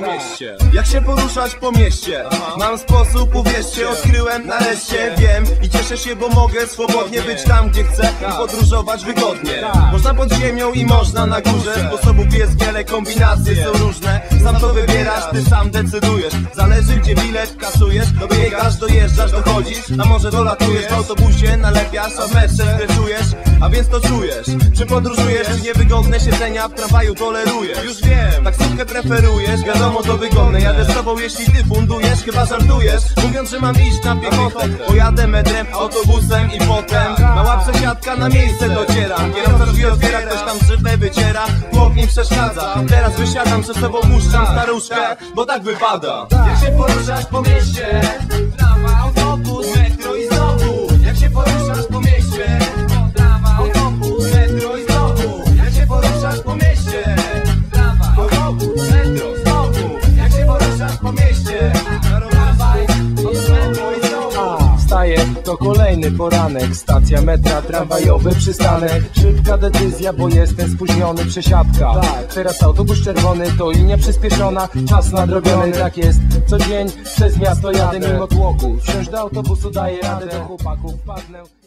po mieście. Jak się poruszać po mieście? Mam sposób, uwierzcie, odkryłem nareszcie. Wiem i cieszę się, bo mogę swobodnie być tam, gdzie chcę I podróżować wygodnie. Można pod ziemią i można na górze. Sposobów jest wiele, kombinacje są różne. Sam to wybierasz, ty sam decydujesz. Zależy gdzie bilet kasujesz. Dobiegasz, dojeżdżasz, dochodzisz. A może dolatujesz w autobusie, nalepiasz A w metrze stresujesz, a więc to czujesz. Czy podróżujesz, czy niewygodne siedzenia w tramwaju tolerujesz? Już wiem, taksówkę preferujesz, wiadomo to wygodne. Jadę z tobą jeśli ty fundujesz, chyba żartujesz. Mówiąc, że mam iść na piechotę Pojadę metrem, autobusem i potem. Mała przesiadka na miejsce docieram Kierowca drzwi otwiera, ktoś tam szybę wyciera. Chłop mi przeszkadza, teraz wysiadam Przez sobą puszczam staruszkę, bo tak wypada. Jak się poruszasz po mieście to kolejny poranek. Stacja metra, tramwajowy przystanek. Szybka decyzja, bo jestem spóźniony Przesiadka, teraz autobus czerwony To linia przyspieszona, czas nadrobiony Tak jest, co dzień przez miasto jadę mimo tłoku. Wsiąść do autobusu, daję radę do chłopaków. Padnę